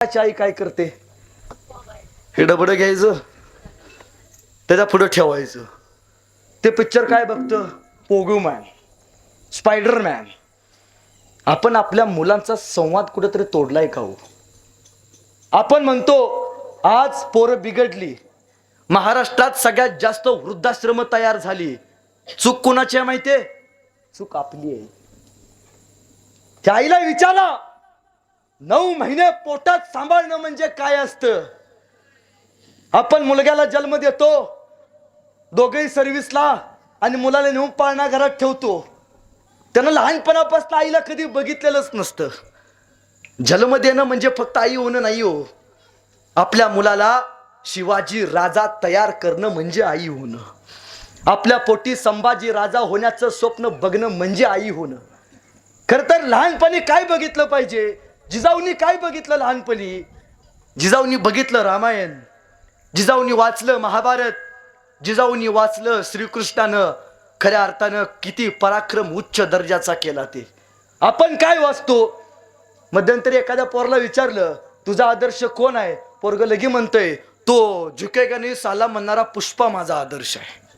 आई काय करते? हे डबडं घ्यायचं त्याच्या पुढं ठेवायचं. ते पिक्चर काय बघतं? पोगू मॅन स्पायडर मॅन. आपण आपल्या मुलांचा संवाद कुठेतरी तोडलाय का हो? आपण म्हणतो आज पोरं बिघडली. महाराष्ट्रात सगळ्यात जास्त वृद्धाश्रम तयार झाली. चूक कुणाची आहे माहितीये? चूक आपली आहे. त्या आईला विचारा! नऊ महिने पोटात सांभाळणं म्हणजे काय असतं? आपण मुलग्याला जन्म देतो दोघेही सर्व्हिसला आणि मुलाला नेऊन पाळणा घरात ठेवतो. त्यानं लहानपणापासून आईला कधी बघितलेलंच नसतं. जन्म देणं म्हणजे फक्त आई होणं नाही हो. आपल्या मुलाला शिवाजी राजा तयार करणं म्हणजे आई होणं. आपल्या पोटी संभाजी राजा होण्याचं स्वप्न बघणं म्हणजे आई होणं. खर तर लहानपणी काय बघितलं पाहिजे? जिजाऊनी काय बघितलं लहानपणी? जिजाऊनी बघितलं रामायण. जिजाऊनी वाचलं महाभारत. जिजाऊनी वाचलं श्रीकृष्णानं. खऱ्या अर्थानं किती पराक्रम उच्च दर्जाचा केला ते. आपण काय वाचतो? मध्यंतरी एखाद्या पोरला विचारलं तुझा आदर्श कोण आहे? पोरग लगी म्हणतोय तो झुकेगा साला म्हणणारा पुष्पा माझा आदर्श आहे.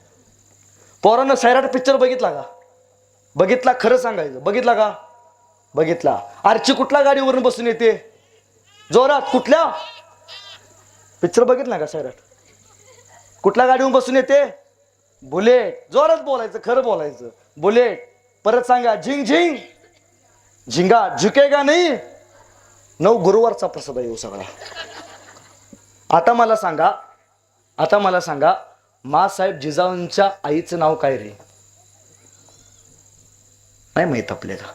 पोरानं सैराट पिक्चर बघितला का? बघितला खरं सांगायचं. बघितला का? बघितला. आरची कुठल्या गाडीवरून बसून येते? जोरात कुठल्या? पिक्चर बघितला का सैराट कुठल्या गाडीवरून बसून येते? बुलेट. जोरात बोलायचं खरं बोलायचं. बुलेट. परत सांगा झिंग झिंग. झिंगा झुकेगा नाही. नऊ गुरुवारचा प्रसाद आहे हो सगळा. आता मला सांगा आता मला सांगा मासाहेब जिजाऊंच्या आईचं नाव काय रे? नाही माहीत आपल्याला.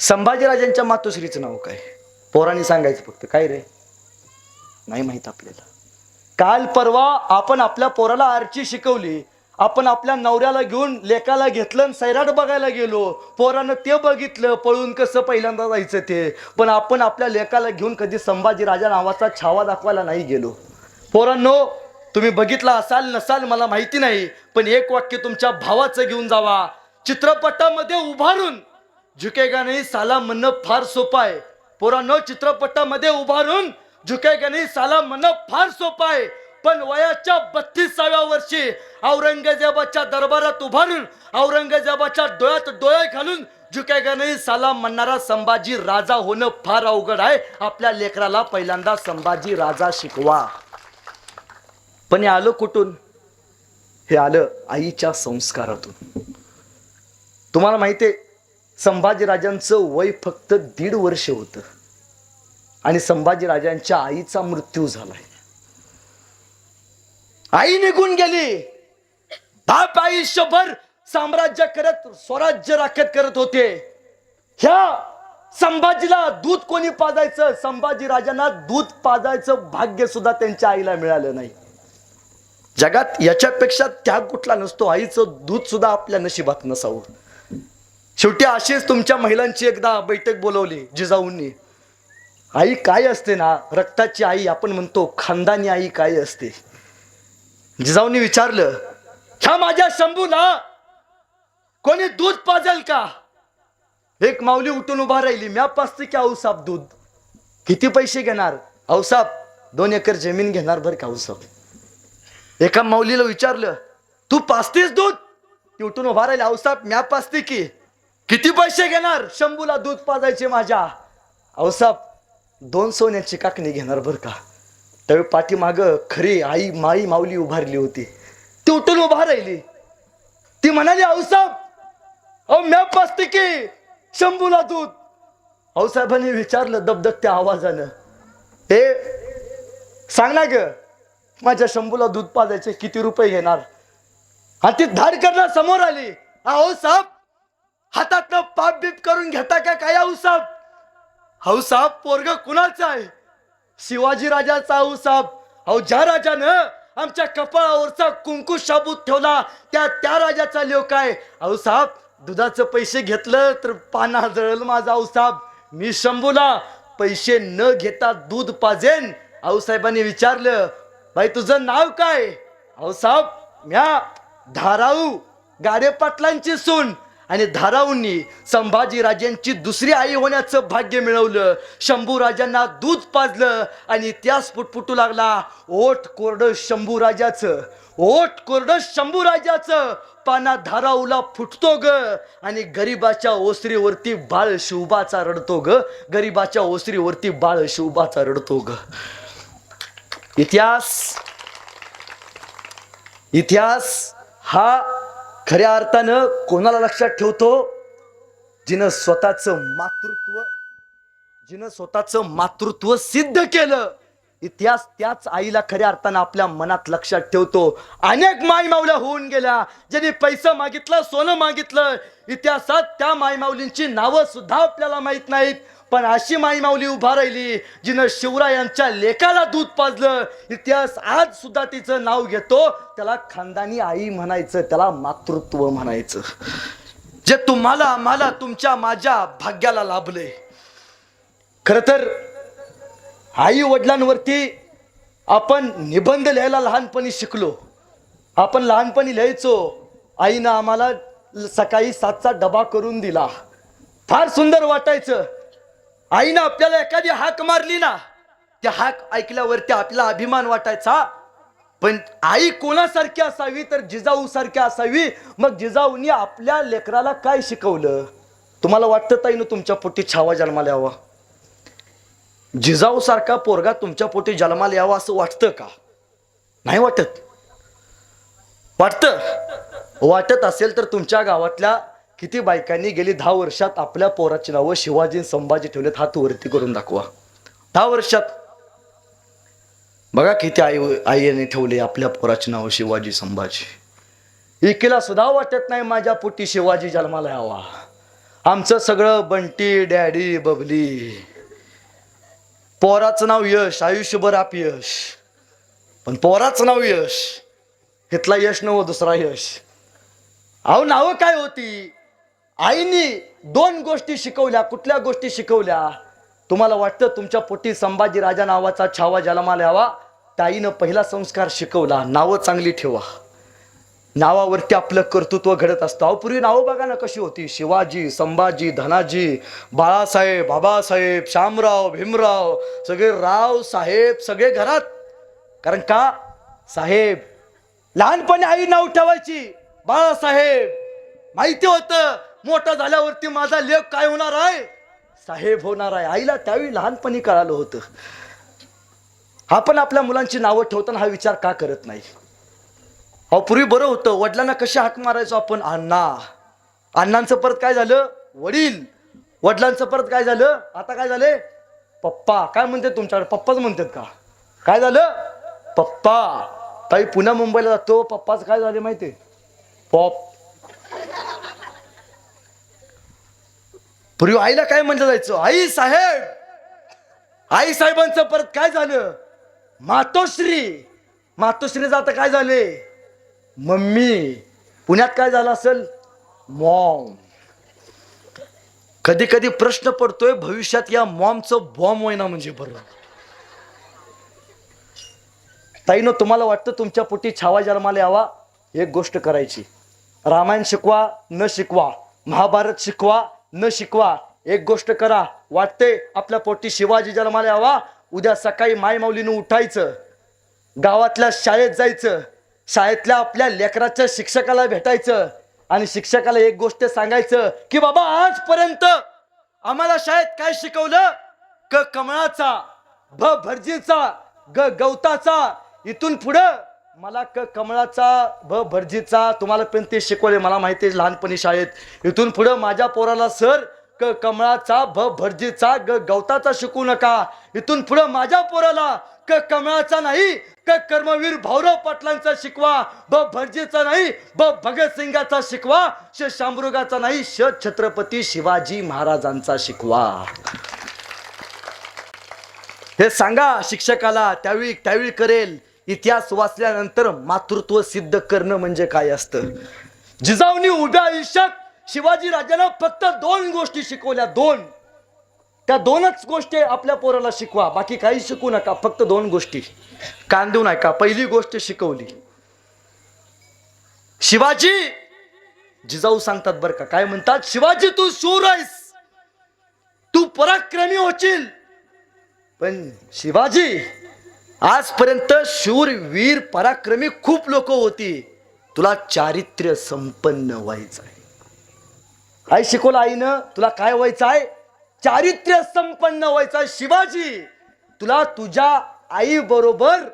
संभाजीराजांच्या मातोश्रीचं नाव काय? पोरांनी सांगायचं फक्त. काय रे? नाही माहीत आपल्याला. काल परवा आपण आपल्या पोराला आरची शिकवली. आपण आपल्या नवऱ्याला घेऊन लेकाला घेतलं आणि सैराट बघायला गेलो. पोरानं ते बघितलं पळून कसं पहिल्यांदा जायचं ते. पण आपण आपल्या लेकाला घेऊन कधी संभाजीराजा नावाचा छावा दाखवायला नाही गेलो. पोरांनो तुम्ही बघितला असाल नसाल मला माहिती नाही पण एक वाक्य तुमच्या भावाचं घेऊन जावा. चित्रपटामध्ये उभारून झुकेगा नाही साला म्हणणं फार सोपं आहे. पोरांनो चित्रपटामध्ये उभारून झुकेगा नाही साला म्हणणं फार सोपं आहे. पण वयाच्या बत्तीसाव्या वर्षी औरंगजेबाच्या दरबारात उभारून औरंगजेबाच्या डोळ्यात डोळे घालून झुकेगा नाही साला म्हणणारा संभाजी राजा होणं फार अवघड आहे. आपल्या लेकराला पहिल्यांदा संभाजी राजा शिकवा. पण हे आलं कुठून? हे आलं आईच्या संस्कारातून. तुम्हाला माहिती आहे संभाजीराजांचं वय फक्त दीड वर्ष होतं. आणि संभाजीराजांच्या आईचा मृत्यू झालाय. आई निघून गेली. बाप आयुष्यभर साम्राज्य करत स्वराज्य राखत करत होते. ह्या संभाजीला दूध कोणी पाजायचं? संभाजी राजांना दूध पाजायचं भाग्य सुद्धा त्यांच्या आईला मिळालं नाही. जगात याच्यापेक्षा त्याग कुठला नसतो. आईचं दूध सुद्धा आपल्या नशिबात नसावं. शेवटी अशीच तुमच्या महिलांची एकदा बैठक बोलवली जिजाऊंनी. आई काय असते ना रक्ताची आई आपण म्हणतो खानदानी आई काय असते. जिजाऊंनी विचारलं ह्या माझ्या शंभूला कोणी दूध पाजेल का? एक माऊली उठून उभा राहिली म्या पाचते की औसाब दूध? किती पैसे घेणार? औसाब दोन एकर जमीन घेणार बरं का औसाब एका माऊलीला विचारलं तू पाचतेस दूध? ती उठून उभा राहिली औसाब म्या पाचते की. किती पैसे घेणार? शंभूला दूध पाजायचे माझ्या. औसाप दोन सोन्याची काकणी घेणार बरं का? त्यावेळी पाठीमाग खरी आई माई माऊली उभारली होती. ती उठून उभा राहिली. ती म्हणाली औसाब अहो म्या पाचते की शंभूला दूध. औसाहेबांनी विचारलं दबदबत्या आवाजानं. हे सांग ना ग माझ्या शंभूला दूध पाजायचे किती रुपये घेणार? आणि ती धार करणार समोर आली. अहो साहेब हातातनं पाप बीप करून घेता का काय हो औसाब हौसाब हो पोरग कुणाचा आहे? शिवाजी राजाचा हो औसाब अहो ज्या राजानं आमच्या कपाळावरचा कुंकू शाबूत ठेवला त्या त्या राजाचा लेव काय औसाब दुधाचं पैसे घेतलं तर पाना जळल माझा औसाब मी शंभूला पैसे न घेता दूध पाजेन. आऊसाहेबांनी विचारलं भाई तुझं नाव काय? औसाब म्या धाराऊ गाडे पाटलांची सून. आणि धाराऊंनी संभाजीराजांची दुसरी आई होण्याचं भाग्य मिळवलं. शंभूराजांना दूध पाजलं आणि इतिहास पुटपुटू लागला. ओठ कोरडं शंभूराजाचं ओठ कोरडं शंभूराजाचं पाना धाराऊला फुटतो ग आणि गरीबाच्या ओसरीवरती बाळ शिवबाचा रडतो ग. गरीबाच्या ओसरीवरती बाळ शिवबाचा रडतो ग. इतिहास इतिहास हा खऱ्या अर्थानं कोणाला लक्षात ठेवतो? जिनं स्वतःचं मातृत्व जिनं स्वतःचं मातृत्व सिद्ध केलं इतिहास त्याच आईला खऱ्या अर्थानं आपल्या मनात लक्षात ठेवतो. अनेक मायमावल्या होऊन गेल्या ज्यांनी पैसा मागितलं सोनं मागितलं. इतिहासात त्या मायमावलींची नावं सुद्धा आपल्याला माहीत नाहीत. पण अशी माई माऊली उभा राहिली जिनं शिवरायांच्या लेखाला दूध पाजलं. इतिहास आज सुद्धा तिचं नाव घेतो. त्याला खानदानी आई म्हणायचं त्याला मातृत्व म्हणायचं. जे तुम्हाला आम्हाला तुमच्या माझ्या भाग्याला लाभलंय खर तर आई वडिलांवरती आपण निबंध लिहायला लहानपणी शिकलो. आपण लहानपणी लिहायचो आईनं आम्हाला सकाळी सातचा डबा करून दिला. फार सुंदर वाटायचं. आईनं आपल्याला एखादी हाक मारली ना त्या हाक ऐकल्यावरती आपला अभिमान वाटायचा. पण आई कोणासारखी असावी तर जिजाऊ सारखी असावी. मग जिजाऊनी आपल्या लेकराला काय शिकवलं? तुम्हाला वाटतं ताईनं तुमच्या पोटी छावा जन्माला यावा? जिजाऊ सारखा पोरगा तुमच्या पोटी जन्माला यावा असं वाटतं का? नाही वाटत. वाटतं. वाटत असेल तर तुमच्या गावातल्या किती बायकांनी गेली दहा वर्षात आपल्या पोराची नावं शिवाजी संभाजी ठेवलेत हात वरती करून दाखवा. दहा वर्षात. बघा किती आई आईने ठेवले आपल्या पोराची नावं शिवाजी संभाजी. एकीला सुद्धा वाटत नाही माझ्या पोटी शिवाजी जन्माला यावा. आमचं सगळं बंटी डॅडी बबली. पोराचं नाव यश आयुष्यभर अपयश पण पोराचं नाव यश इथला यश नव्हं दुसरा यश. अहो नावं काय होती? आईनी दोन गोष्टी शिकवल्या कुठल्या गोष्टी शिकवल्या? तुम्हाला वाटतं तुमच्या पोटी संभाजी राजा नावाचा छावा जन्माला यावा? ताईनं पहिला संस्कार शिकवला. नावं चांगली ठेवा. नावावरती आपलं कर्तृत्व घडत असतं. अहो पूर्वी नावं बघा ना कशी होती. शिवाजी संभाजी धनाजी बाळासाहेब बाबासाहेब शामराव भीमराव सगळे राव साहेब सगळे घरात. कारण का? साहेब लहानपणी आई नाव ठेवायची. बाळासाहेब माहिती होतं. मोठा झाल्यावरती माझा लेख काय होणार आहे? साहेब होणार आहे. आईला त्यावेळी लहानपणी कळालं होतं. आपण आपल्या मुलांची नावं ठेवताना हा विचार का करत नाही? अहो पूर्वी बरं होतं. वडिलांना कसे हाक मारायचो आपण? अण्णा. अण्णांचं परत काय झालं? वडील. वडिलांचं परत काय झालं? आता काय झाले पप्पा. काय म्हणतात तुमच्याकडे? पप्पाच म्हणतात का? काय झालं? पप्पा. ताई पुन्हा मुंबईला जातो. पप्पाच काय झाले माहिती पॉप पूर्वी आईला काय म्हणलं जायचं? आई साहेब! आई साहेबांचं परत काय झालं? मातोश्री! मातोश्री जाता काय झाले मम्मी! पुण्यात काय झालं असेल? मॉम! कधी कधी प्रश्न पडतोय भविष्यात या मॉमचं बॉम्ब होईना म्हणजे बरं. ताईनं तुम्हाला वाटतं तुमच्या पोटी छावा जन्माला यावा? एक गोष्ट करायची. रामायण शिकवा न शिकवा. महाभारत शिकवा न शिकवा. एक गोष्ट करा. वाटते आपल्या पोटी शिवाजी जन्माला यावा. उद्या सकाळी मायमाऊलीनं उठायचं. गावातल्या शाळेत जायचं. शाळेतल्या आपल्या लेकराच्या शिक्षकाला भेटायचं. आणि शिक्षकाला एक गोष्ट सांगायचं की बाबा आजपर्यंत आम्हाला शाळेत काय शिकवलं? क कमळाचा भ भरजीचा ग गवताचा. इथून पुढं मला क कमळाचा भ भरजीचा तुम्हाला पण ते शिकवले मला माहिती आहे लहानपणी शाळेत. इथून पुढं माझ्या पोराला सर क कमळाचा भ भरजीचा ग गवताचा शिकू नका. इथून पुढं माझ्या पोराला क कमळाचा नाही क कर्मवीर भाऊराव पाटलांचा शिकवा ब भरजीचा नाही ब भगतसिंगाचा शिकवा श शामृगाचा नाही श छत्रपती शिवाजी महाराजांचा शिकवा. हे सांगा शिक्षकाला त्यावेळी त्यावेळी करेल. इतिहास वाचल्यानंतर मातृत्व सिद्ध करणं म्हणजे काय असतं? जिजाऊनी उभ्या आयुष्यात शिवाजी राजांना फक्त दोन गोष्टी शिकवल्या दोन. त्या दोनच गोष्टी आपल्या पोराला शिकवा बाकी काही शिकू नका फक्त दोन गोष्टी. कान देऊ नका पहिली गोष्ट शिकवली. शिवाजी जिजाऊ सांगतात बरं का काय म्हणतात? शिवाजी तू शूर आहेस. तू पराक्रमी होशील. पण शिवाजी आजपर्यंत शूर वीर पराक्रमी खूप लोक होती. तुला चारित्र्य संपन्न व्हायचं आहे. आई शिकवलं आईनं तुला काय व्हायचं आहे? चारित्र्य संपन्न व्हायचं शिवाजी. तुला तुझ्या आई बरोबर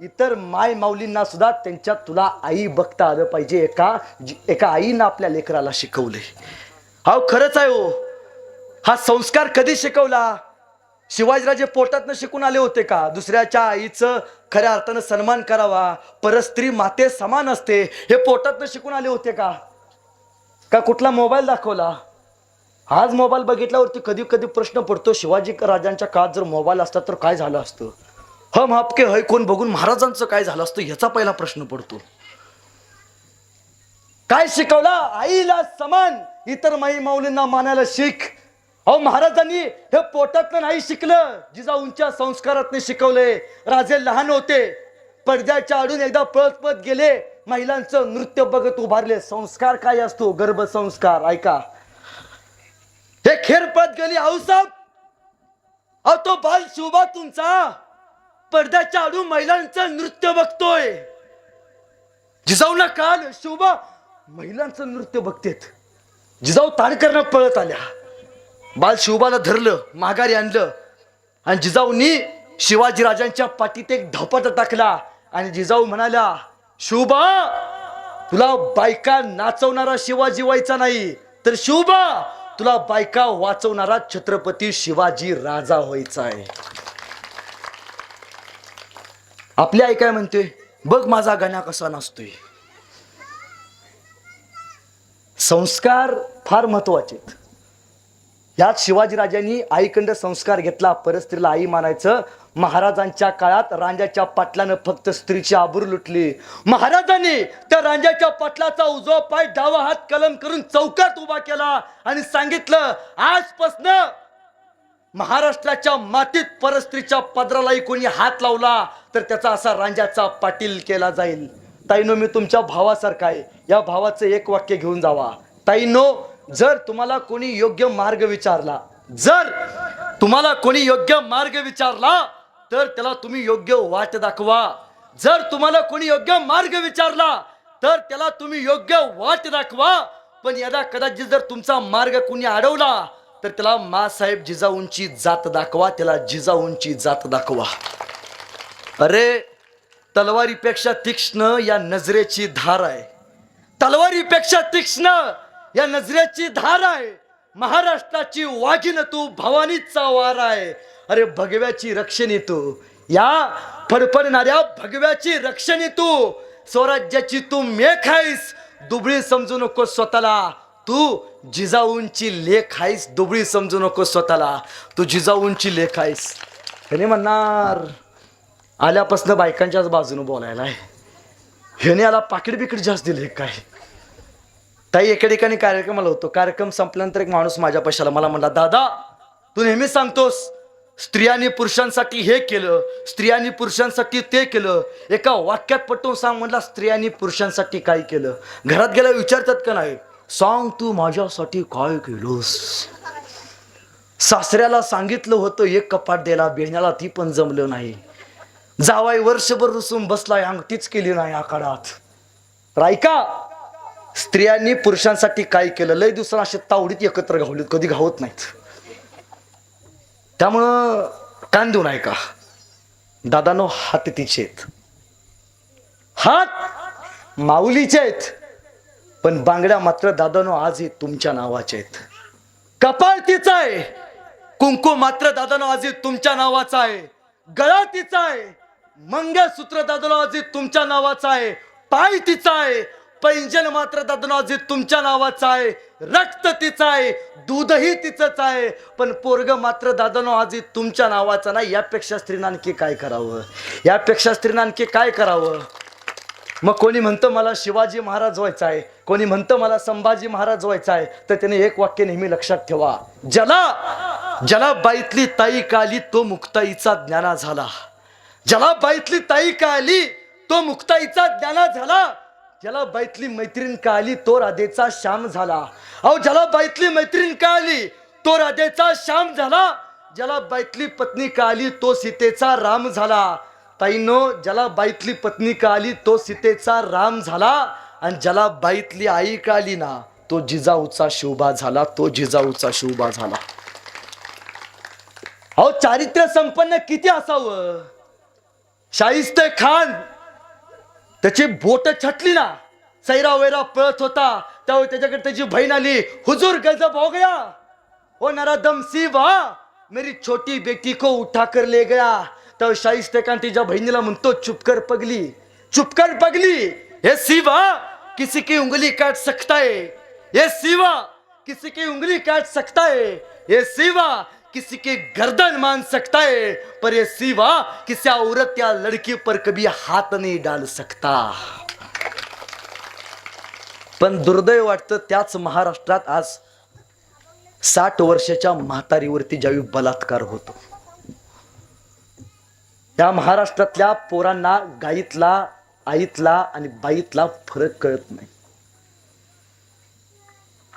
इतर माय माऊलींना सुद्धा त्यांच्यात तुला आई बघता आलं पाहिजे. एका एका आईनं आपल्या लेकराला शिकवले हा खरंच आहे हो. हा संस्कार कधी शिकवला? शिवाजीराजे पोटातनं शिकून आले होते का? दुसऱ्याच्या आईचं खऱ्या अर्थानं सन्मान करावा परस्त्री माते समान असते हे पोटातनं शिकून आले होते का? का कुठला मोबाईल दाखवला? आज मोबाईल बघितल्यावरती कधी कधी प्रश्न पडतो शिवाजी राजांच्या काळात जर मोबाईल असता तर काय झालं असतं? हम हापके हय कोण बघून महाराजांचं काय झालं असतं ह्याचा पहिला प्रश्न पडतो. काय शिकवला? आईला समान इतर माई माऊलींना मानायला शिक. अहो महाराजांनी हे पोटातलं नाही शिकलं. जिजाऊंच्या संस्कारात शिकवले. राजे लहान होते. पडद्याच्या आडून एकदा पळत पळत गेले. महिलांचं नृत्य बघत उभारले. संस्कार काय असतो? गर्भसंस्कार ऐका. हे खेर पळत गेली. आऊसाब अहो तो बाल शोभा तुमचा. पडद्याच्या आडून महिलांचं नृत्य बघतोय. जिजाऊना काल शोभा. महिलांचं नृत्य बघतेत. जिजाऊ ताणकरनं पळत आल्या. बाल शिवबाला धरलं माघारी आणलं. आणि जिजाऊनी शिवाजी राजांच्या पाठीत एक धपाट टाकला. आणि जिजाऊ म्हणाल्या शिवबा तुला बायका नाचवणारा शिवाजी व्हायचा नाही. तर शिवबा तुला बायका वाचवणारा छत्रपती शिवाजी राजा व्हायचा आहे. आपली आई काय म्हणते? बघ माझा गाण्या कसा नाचतोय. संस्कार फार महत्त्वाचे आहेत. यात शिवाजीराजांनी आईकंड संस्कार घेतला. परस्त्रीला आई मानायचं. महाराजांच्या काळात रांजाच्या पाटलानं फक्त स्त्रीची आबूर लुटली. महाराजांनी त्या रांजाच्या पाटलाचा उजवा पाय डावा हात कलम करून चौकात उभा केला आणि सांगितलं आजपासनं महाराष्ट्राच्या मातीत परस्त्रीच्या पदरालाही कोणी हात लावला तर त्याचा असा रांजाचा पाटील केला जाईल. ताईनो मी तुमच्या भावासारखा आहे. या भावाचं एक वाक्य घेऊन जावा. ताईनो जर तुम्हाला कोणी योग्य मार्ग विचारला जर तुम्हाला कोणी योग्य मार्ग विचारला तर त्याला तुम्ही योग्य वाट दाखवा. जर तुम्हाला कोणी योग्य मार्ग विचारला तर त्याला तुम्ही योग्य वाट दाखवा. पण यदा कदाचित जर तुमचा मार्ग कोणी अडवला तर त्याला मासाहेब जिजाऊंची जात दाखवा त्याला जिजाऊंची जात दाखवा. अरे तलवारीपेक्षा तीक्ष्ण या नजरेची धार आहे. तलवारीपेक्षा तीक्ष्ण या नजरेची धार आहे. महाराष्ट्राची वाघिन तू भवानीचा वार आहे. अरे भगव्याची रक्षणी तू. या फडफडणाऱ्या भगव्याची रक्षणी तू. स्वराज्याची तू मेख आहेस. दुबळी समजू नको स्वतःला. तू जिजाऊंची लेख आहेस. दुबळी समजू नको स्वतःला. तू जिजाऊंची लेख आहेस. ह्याने म्हणणार आल्यापासनं बायकांच्याच बाजूनं बोलायला आहे ह्याने आला पाकिट बिकीट जास्त दिले काय? ताई एका ठिकाणी कार्यक्रमाला होतो. कार्यक्रम संपल्यानंतर एक माणूस माझ्या पैशाला मला म्हणला दादा तू नेहमी सांगतोस स्त्रियांनी पुरुषांसाठी हे केलं स्त्रियांनी पुरुषांसाठी ते केलं. एका वाक्यात पटवून सांग म्हणला स्त्रियांनी पुरुषांसाठी काय केलं? घरात गेल्या विचारतात का नाही? सांग तू माझ्यासाठी काय केलोस? सासऱ्याला सांगितलं होतं एक कपाट द्यायला बेण्याला ती पण जमलं नाही. जावाई वर्षभर रुसून बसलाय अंगठीच केली नाही आखाडात. तर ऐका स्त्रियांनी पुरुषांसाठी काय केलं? लय दिवसांना असे तावडीत एकत्र घावलीत कधी घावत नाहीत. त्यामुळं कान देऊन ऐका. दादानो हात तिचे आहेत. हात माऊलीचे आहेत. पण बांगड्या मात्र दादानो आजही तुमच्या नावाचे आहेत. कपाळ तिचा आहे. कुंकू मात्र दादानो आजही तुमच्या नावाचा आहे. गळा तिचा आहे. मंगळसूत्र दादानो आजही तुमच्या नावाचा आहे. पाय तिचा आहे. पैंजन मात्र दादनाजी तुमच्या नावाचा आहे. रक्त तिचं आहे दूधही तिचंच आहे. पण पोरग मात्र दादानो आजी तुमच्या नावाचा नाही. यापेक्षा स्त्रीनं आणखी काय करावं? यापेक्षा स्त्रीनं आणखी काय करावं? मग कोणी म्हणतं मला शिवाजी महाराज व्हायचा आहे. कोणी म्हणतं मला संभाजी महाराज व्हायचा आहे. तर त्याने एक वाक्य नेहमी लक्षात ठेवा. ज्याला ज्याला बाईतली ताई काली तो मुक्ताईचा ज्ञाना झाला. ज्याला बाईतली ताई काली तो मुक्ताईचा ज्ञाना झाला. ज्याला बाईतली मैत्रीण का आली तो राधेचा श्याम झाला. अहो ज्याला बाईतली मैत्रीण का आली तो राधेचा श्याम झाला. ज्याला बाईतली पत्नी का आली तो सीतेचा राम झाला. ताईनो ज्याला बाईतली पत्नी का आली तो सीतेचा राम झाला. आणि ज्याला बाईतली आई का आली ना तो जिजाऊचा शिवबा झाला तो जिजाऊचा शिवबा झाला. अहो चारित्र्य संपन्न किती असावं? शाहिस्ते खान त्याची बोट छटली ना सैरा वैरा पळत होता त्यावेळी त्याच्याकडे त्याची बहीण आली हुजूर गजब हो गया. हो ओ नरादम सी वा. मेरी छोटी बेटी को उठा कर ले गया. तर शाहिस्तेखान तिच्या बहिणीला म्हणतो चुपकर पगली चुपकर पगली. हे सिवा किसी की उंगली काट सकता है? ये सिवा किसी की उंगली काट सकता है? ये सिवा किसी के गर्दन मान सकता है पर ये सिवा किसी औरत या लड़की पर कभी हाथ नहीं डाल सकता। पण दुर्दैव वाटतं त्याच महाराष्ट्रात आज साठ वर्षाच्या म्हातारीवरती ज्यावेळी बलात्कार होतो. त्या महाराष्ट्रातल्या पोरांना गाईतला आईतला आणि बाईतला फरक कळत नाही.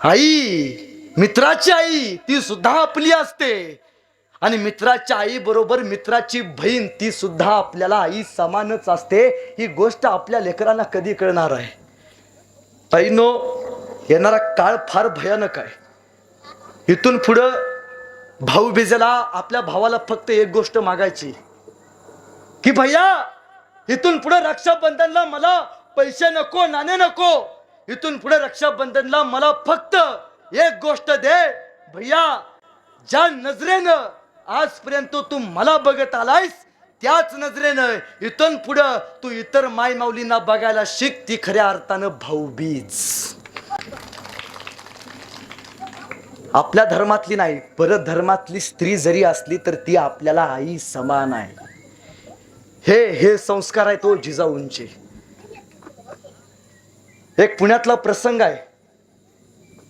आई! मित्राची आई ती सुद्धा आपली असते. आणि मित्राच्या आई बरोबर मित्राची बहीण ती सुद्धा आपल्याला आई समानच असते. ही गोष्ट आपल्या लेकरांना कधी कळणार आहे? ताईनो येणारा काळ फार भयानक आहे. इथून पुढं भाऊ बिजेला आपल्या भावाला फक्त एक गोष्ट मागायची. की भैया इथून पुढे रक्षाबंधनला मला पैसे नको नाणे नको. इथून पुढे रक्षाबंधनला मला फक्त एक गोष्ट दे भैया ज्या नजरेनं आजपर्यंत तू मला बघत आलायस त्याच नजरेनं इथून पुढं तू इतर माय माऊलींना बघायला शिक ती खऱ्या अर्थानं भाऊबीज. आपल्या धर्मातली नाही परत धर्मातली स्त्री जरी असली तर ती आपल्याला आई समान आहे. हे हे संस्कार आहे तो जिजाऊंचे. एक पुण्यातला प्रसंग आहे.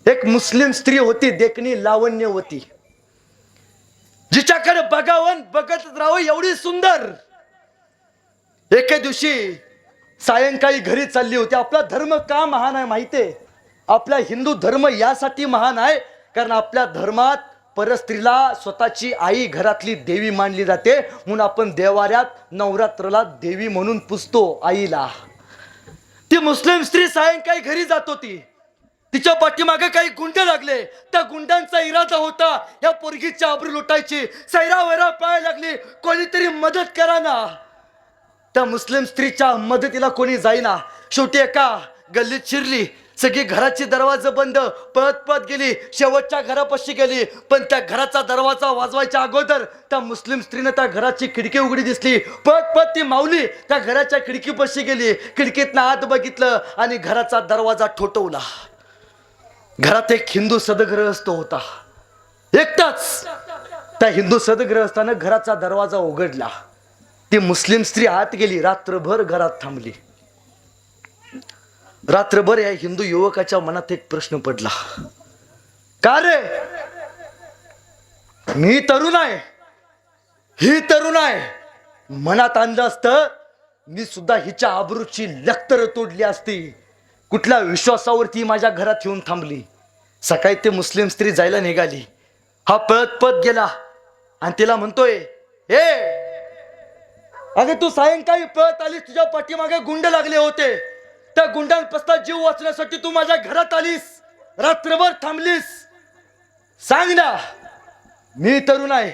एक मुस्लिम स्त्री होती देखणी लावण्य होती. जिच्याकडे बघावं बघत राहावं एवढी सुंदर. एके दिवशी सायंकाळी घरी चालली होती. आपला धर्म का महान आहे माहितीये आपला हिंदू धर्म यासाठी महान आहे कारण आपल्या धर्मात परस्त्रीला स्वतःची आई घरातली देवी मानली जाते. म्हणून आपण देवाऱ्यात नवरात्रला देवी म्हणून पुजतो आईला. ती मुस्लिम स्त्री सायंकाळी घरी जात होती. तिच्या पाठीमागे काही गुंड लागले. त्या गुंडांचा इरादा होता या पोरगीची आबरू लुटायची. सैरा वैरा पाय लागली. कोणीतरी मदत करा ना. त्या मुस्लिम स्त्रीच्या मदतीला कोणी जाईना. शेवटी एका गल्लीत शिरली. सगळी घराची दरवाजा बंद. पळत पळत गेली. शेवटच्या घरापाशी गेली. पण त्या घराचा दरवाजा वाजवायच्या अगोदर त्या मुस्लिम स्त्रीनं त्या घराची खिडकी उघडी दिसली. पळत पळत ती माऊली त्या घराच्या खिडकीपाशी गेली. खिडकीतनं आत बघितलं आणि घराचा दरवाजा ठोठवला. घरात एक हिंदू सदग्रहस्थ होता. एकटाच. त्या हिंदू सदग्रहस्थानं घराचा दरवाजा उघडला. ती मुस्लिम स्त्री आत गेली रात्रभर घरात थांबली. रात्रभर या हिंदू युवकाच्या मनात एक प्रश्न पडला. का रे? मी तरुण आहे. ही तरुण आहे. मनात आणलं असतं मी सुद्धा हिच्या आबरूची लक्तर तोडली असती. कुठल्या विश्वासावरती माझ्या घरात येऊन थांबली? सकाळी ते मुस्लिम स्त्री जायला निघाली. हा पळत पळत गेला. आणि तिला म्हणतोय हे अगे तू सायंकाळी पळत आलीस तुझ्या पाठीमागे गुंड लागले होते. त्या गुंडांपासून जीव वाचण्यासाठी तू माझ्या घरात आलीस. रात्रभर थांबलीस. सांग ना मी तरुण आहे.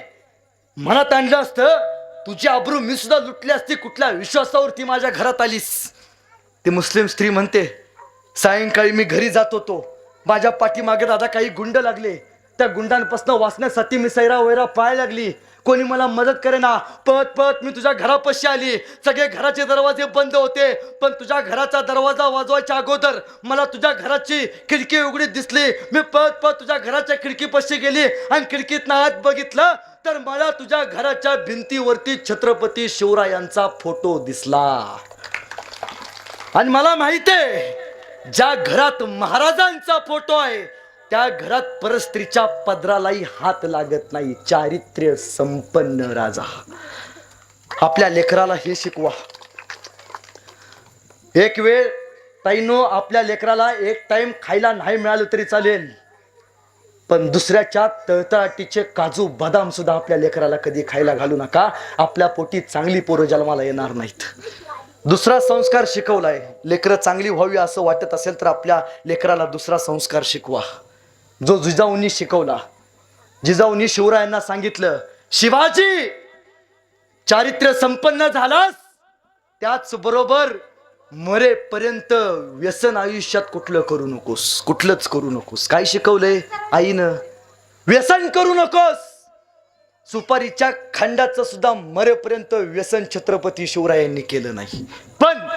मनात आणलं असतं तुझी आबरू मी सुद्धा लुटली असती कुठल्या विश्वासावरती माझ्या घरात आलीस. ती मुस्लिम स्त्री म्हणते सायंकाळी मी घरी जात होतो. माझ्या पाठीमागे दादा काही गुंड लागले. त्या गुंडांपासून वाचण्यासाठी मी सैरा वैरा पाय लागली. कोणी मला मदत करेना. पळत पळत मी तुझ्या घरापाशी आली. सगळे घराचे दरवाजे बंद होते. पण तुझ्या घराचा दरवाजा वाजवायच्या अगोदर मला तुझ्या घराची खिडकी उघडी दिसली. मी पळत पळत तुझ्या घराच्या खिडकीपाशी गेली आणि खिडकीतनं आत बघितलं तर मला तुझ्या घराच्या भिंतीवरती छत्रपती शिवरायांचा फोटो दिसला. आणि मला माहिती आहे ज्या घरात महाराजांचा फोटो आहे त्या घरात परस्त्रीच्या पदरालाही हात लागत नाही. चारित्र्य संपन्न राजा. आपल्या लेकराला हे शिकवा. एक वेळ ताईनो आपल्या लेकराला एक टाइम खायला नाही मिळालं तरी चालेल. पण दुसऱ्याच्या तळतळाटीचे काजू बदाम सुद्धा आपल्या लेकराला कधी खायला घालू नका. आपल्या पोटी चांगली पोरं जन्माला येणार नाहीत. दुसरा संस्कार शिकवलाय. लेकरं चांगली व्हावी असं वाटत असेल तर आपल्या लेकराला दुसरा संस्कार शिकवा. जो जिजाऊंनी शिकवला. जिजाऊंनी शिवरायांना सांगितलं शिवाजी चारित्र्य संपन्न झालास? त्याच बरोबर मरेपर्यंत व्यसन आयुष्यात कुठलं करू नकोस? कुठलंच करू नकोस. काय शिकवलंय आईनं? व्यसन करू नकोस. सुपारीच्या खंडाचं सुद्धा मरेपर्यंत व्यसन छत्रपती शिवरायांनी केलं नाही. पण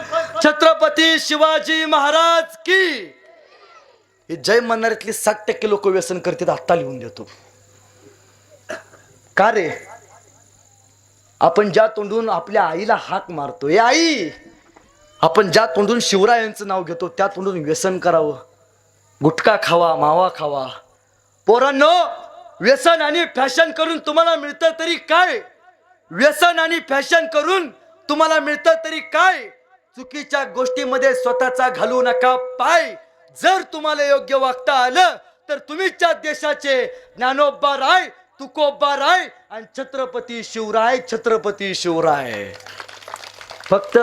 छत्रपती शिवाजी महाराज की हे जय म्हणणाऱ्यातली साठ टक्के लोक व्यसन करतात आत्ता लिहून देतो. का रे? आपण ज्या तोंडून आपल्या आईला हाक मारतो ए आई आपण ज्या तोंडून शिवरायांचं नाव घेतो त्या तोंडून व्यसन करावं. गुटखा खावा मावा खावा. पोरांनो व्यसन आणि फॅशन करून तुम्हाला मिळतं तरी काय? व्यसन आणि फॅशन करून तुम्हाला मिळतं तरी काय? चुकीच्या गोष्टीमध्ये स्वतःचा घालू नका पाय. जर तुम्हाला योग्य वागता आलं तर तुम्हीच्या देशाचे ज्ञानोबा राय तुकोबा राय आणि छत्रपती शिवराय छत्रपती शिवराय. फक्त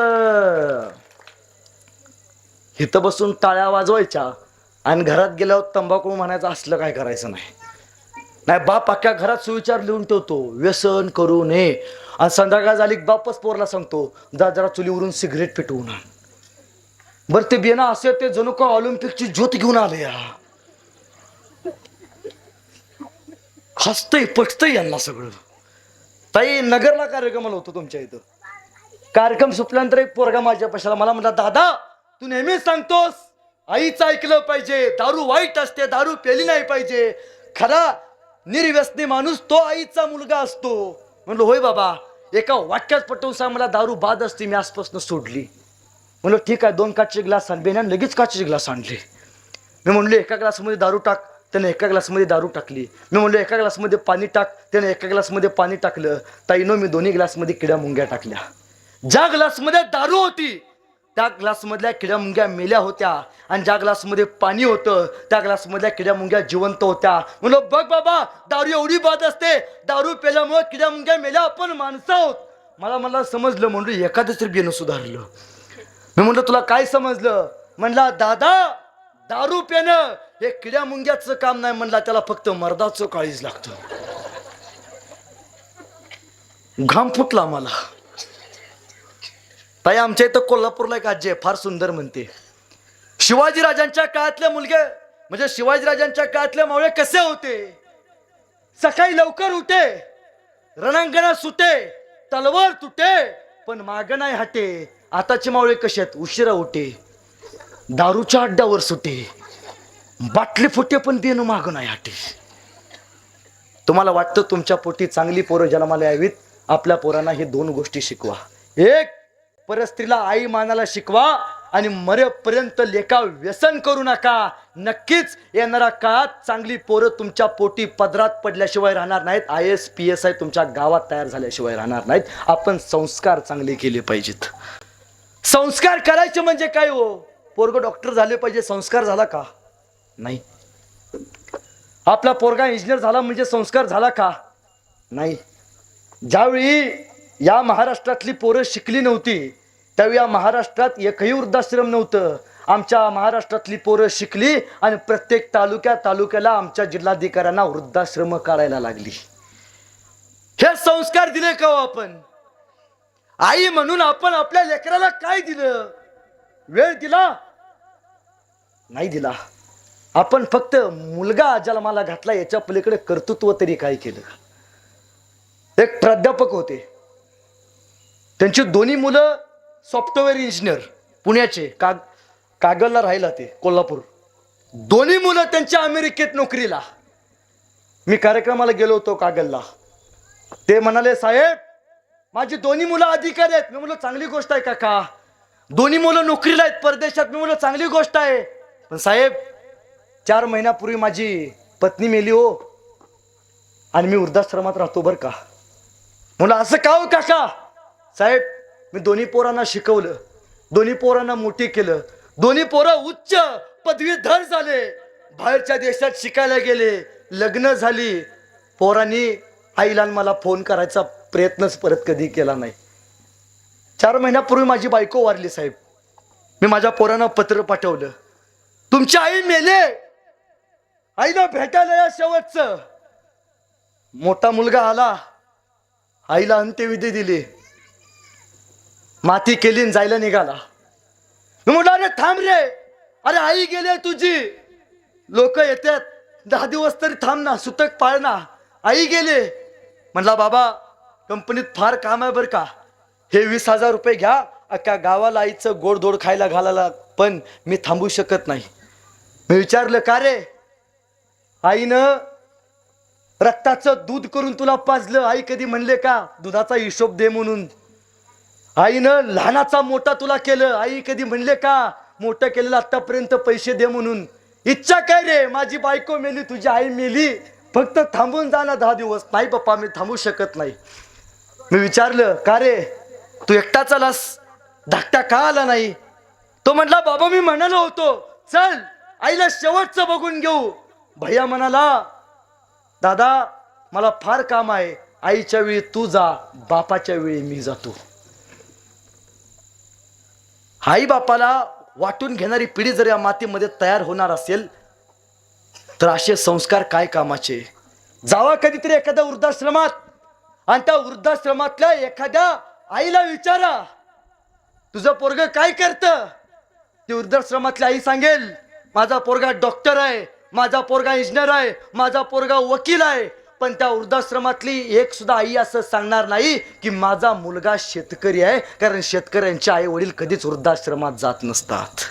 इथं बसून टाळ्या वाजवायच्या आणि घरात गेल्यावर तंबाखू म्हणायचं असलं काय करायचं नाही. नाही बाप अख्ख्या घरात सुविचार लिहून ठेवतो. व्यसन करू नये. आणि संध्याकाळ झाली बापच पोरला सांगतो जा जरा चुलीवरून सिगरेट पेटवून आण. बरं ते बियाणं असे ते जणू का ऑलिम्पिकची ज्योत घेऊन आले या. हसतंय पटतंय यांना सगळं. ताई नगरला कार्यक्रम होतो तुमच्या इथं. कार्यक्रम सुटल्यानंतर एक पोरगा माझ्या पशाला मला म्हणला दादा तू नेहमीच सांगतोस आईचं ऐकलं पाहिजे दारू वाईट असते दारू पेली नाही पाहिजे. खरा निर्व्यसनी माणूस तो आईचा मुलगा असतो. म्हणलो होय बाबा एका वाक्यात पटवून सांग मला दारू बाद असते मी आजपासून सोडली. म्हणलं ठीक आहे दोन काचचे ग्लास आण बेण्यान लगेच काचचे ग्लास आणले. मी म्हणलो एका ग्लासमध्ये दारू टाक. त्याने एका ग्लासमध्ये दारू टाकली. मी म्हणलो एका ग्लासमध्ये पाणी टाक. त्याने एका ग्लासमध्ये पाणी टाकलं. ताईनो मी दोन्ही ग्लासमध्ये किड्या मुंग्या टाकल्या. ज्या ग्लासमध्ये दारू होती त्या ग्लासमधल्या किड्या मुंग्या मेल्या होत्या आणि ज्या ग्लासमध्ये पाणी होतं त्या ग्लासमधल्या किड्या मुंग्या जिवंत होत्या. म्हणलं बघ बाबा दारू एवढी बाद असते. दारू पेल्यामुळे किड्या मुंग्या मेल्या. आपण माणसं आहोत. मला मला समजलं म्हणलं एखादं तरी सुधारलं. मी म्हणलं तुला काय समजलं? म्हणला दादा दारू पेणं हे किड्या मुंग्याचं काम नाही. म्हणला त्याला फक्त मर्दाचं काळीज लागतं. घाम फुटला मला. ताई आमच्या इथं कोल्हापूरला एक आजी आहे फार सुंदर म्हणते. शिवाजी राजांच्या काळातले मुलगे म्हणजे शिवाजी राजांच्या काळातले मावळे कसे होते? सकाळी लवकर उठे रणांगणात सुटे तलवार तुटे पण माग नाही हटे. आताचे मावळे कसे आहेत? उशिरा उठे दारूच्या अड्ड्यावर सुटे बाटली फुटे पण देणं माग नाही हटे. तुम्हाला वाटतं तुमच्या पोटी चांगली पोरं जन्माला यावीत? आपल्या पोरांना हे दोन गोष्टी शिकवा. एक परस्त्रीला आई मानाला शिकवा आणि मरेपर्यंत लेखा व्यसन करू नका. नक्कीच येणाऱ्या काळात चांगली पोरं तुमच्या पोटी पदरात पडल्याशिवाय राहणार नाहीत. I S P S I तुमच्या गावात तयार झाल्याशिवाय राहणार नाहीत. आपण संस्कार चांगले केले पाहिजेत. संस्कार करायचे म्हणजे काय हो? पोरग डॉक्टर झाले पाहिजे संस्कार झाला का? नाही. आपला पोरगा इंजिनियर झाला म्हणजे संस्कार झाला का? नाही. ज्यावेळी या महाराष्ट्रातली पोरं शिकली नव्हती त्यावेळी या महाराष्ट्रात एकही वृद्धाश्रम नव्हतं. आमच्या महाराष्ट्रातली पोरं शिकली आणि प्रत्येक तालुक्या तालुक्याला आमच्या जिल्हाधिकाऱ्यांना वृद्धाश्रम काढायला लागली. हे संस्कार दिले का हो आपण? आई म्हणून आपण आपल्या लेकराला काय दिलं? वेळ दिला? नाही दिला. आपण फक्त मुलगा जन्माला घातला याच्या पलीकडे कर्तृत्व तरी काय केलं? एक प्राध्यापक होते. त्यांची दोन्ही मुलं सॉफ्टवेअर इंजिनियर पुण्याचे काग कागलला राहिला ते कोल्हापूर. दोन्ही मुलं त्यांच्या अमेरिकेत नोकरीला. मी कार्यक्रमाला गेलो होतो कागलला. ते म्हणाले साहेब माझी दोन्ही मुलं अधिकारी आहेत. मी मुलं चांगली गोष्ट आहे काका. दोन्ही मुलं नोकरीला आहेत परदेशात. मी मुलं चांगली गोष्ट आहे. पण साहेब चार महिन्यापूर्वी माझी पत्नी मेली हो. आणि मी वृद्धाश्रमात राहतो बरं का. म्हणलं असं का हो काका? साहेब मी दोन्ही पोरांना शिकवलं दोन्ही पोरांना मोठी केलं दोन्ही पोरं उच्च पदवीधर झाले. बाहेरच्या देशात शिकायला गेले लग्न झाली. पोरांनी आईला आणि मला फोन करायचा प्रयत्नच परत कधी केला नाही. चार महिन्यापूर्वी माझी बायको वारली साहेब. मी माझ्या पोरांना पत्र पाठवलं. तुमची आई मेले. आईला भेटायला या शेवटचं. मोठा मुलगा आला. आईला अंत्यविधी दिली. माती केली जायला निघाला. मी म्हटलं अरे थांब रे. अरे आई गेली तुझी. लोक येतात. दहा दिवस तरी थांब ना सुतक पाळ ना. आई गेले. म्हणला बाबा कंपनीत फार काम आहे बरं का. हे वीस हजार रुपये घ्या. अख्ख्या गावाला आईचं गोडधोड खायला घालायला पण मी थांबू शकत नाही. मी विचारलं का रे? आईनं रक्ताचं दूध करून तुला पाजलं. आई कधी म्हणले का दुधाचा हिशोब दे म्हणून. आईनं लहानाचा मोठा तुला केलं. आई कधी म्हणले का मोठं केलेलं आतापर्यंत पैसे दे म्हणून. इच्छा काय रे? माझी बायको मेली तुझी आई मेली. फक्त थांबून जा ना दहा दिवस. नाही पप्पा मी थांबू शकत नाही. मी विचारलं का रे? तू एकटाच आलास धाकटा का आला नाही? तो म्हटला बाबा मी म्हणालो होतो. चल आईला शेवटचं बघून घेऊ. भैया म्हणाला दादा मला फार काम आहे. आईच्या वेळी तू जा बापाच्या वेळी मी जातो. आईबापाला वाटून घेणारी पिढी जर या मातीमध्ये तयार होणार असेल तर असे संस्कार काय कामाचे? जावा कधीतरी एखाद्या वृद्धाश्रमात आणि त्या वृद्धाश्रमातल्या एखाद्या आईला विचारा तुझं पोरग काय करत? ती वृद्धाश्रमातली आई सांगेल माझा पोरगा डॉक्टर आहे माझा पोरगा इंजिनियर आहे माझा पोरगा वकील आहे पण त्या वृद्धाश्रमातली एक सुद्धा आई असं सांगणार नाही की माझा मुलगा शेतकरी आहे कारण शेतकऱ्यांचे आई वडील कधीच वृद्धाश्रमात जात नसतात.